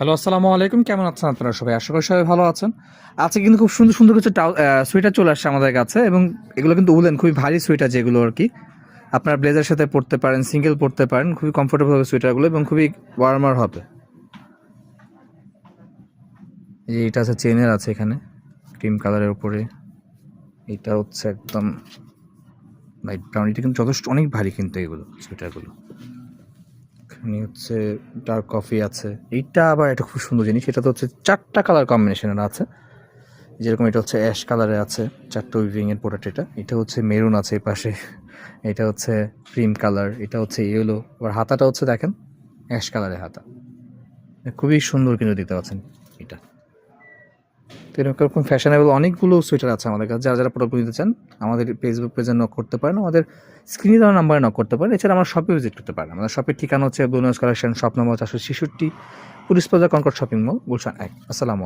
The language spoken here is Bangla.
হ্যালো, আসসালামু আলাইকুম। কেমন আছেন আপনারা সবাই? আশা করি সবাই ভালো আছেন। আজকে কিন্তু খুব সুন্দর সুন্দর কিছু সোয়েটার চলে আসছে আমাদের কাছে এবং এগুলো কিন্তু উলেন খুবই ভারী সোয়েটার যেগুলো আর কি। আপনার ব্লেজার সাথে পরতে পারেন সিঙ্গেল পরতে পারেন, খুবই কমফোর্টেবল হবে সোয়েটারগুলো এবং খুবই ওয়ার্মার হবে। এই এটা আছে চেনের আছে এখানে ক্রিম কালারের উপরে। এটা হচ্ছে একদম লাইট ব্রাউন এটা কিন্তু যথেষ্ট অনেক ভারী কিন্তু এগুলো সোয়েটারগুলো এখানে হচ্ছে ডার্ক কফি আছে। এইটা আবার একটা খুব সুন্দর জিনিস, এটা তো হচ্ছে চারটা কালার কম্বিনেশনের আছে। যেরকম এটা হচ্ছে অ্যাশ কালারে আছে, চারটা উইভিংয়ের প্রোডাক্ট এটা। এটা হচ্ছে মেরুন আছে এই পাশে, এটা হচ্ছে ক্রিম কালার এটা হচ্ছে ইয়েলো আবার হাতাটা হচ্ছে দেখেন অ্যাশ কালারের হাতা। খুবই সুন্দর কিন্তু দিতে তো এরকম ফ্যাশনেবল অনেকগুলো সোয়েটার আছে আমাদের কাছে। যারা যারা প্রোডাক্ট নিতে চান, আমাদের ফেসবুক পেজে নক করতে পারেন, আমাদের স্ক্রিনে দেওয়া নাম্বারে নক করতে পারেন। এছাড়া আমার শপে ভিজিট করতে পারেন। আমাদের শপের ঠিকানা হচ্ছে বুনোস কালেকশন শপ নম্বর চারশো ছেষট্টি, police plaza concord shopping mall Gulshan এক। আসসালামু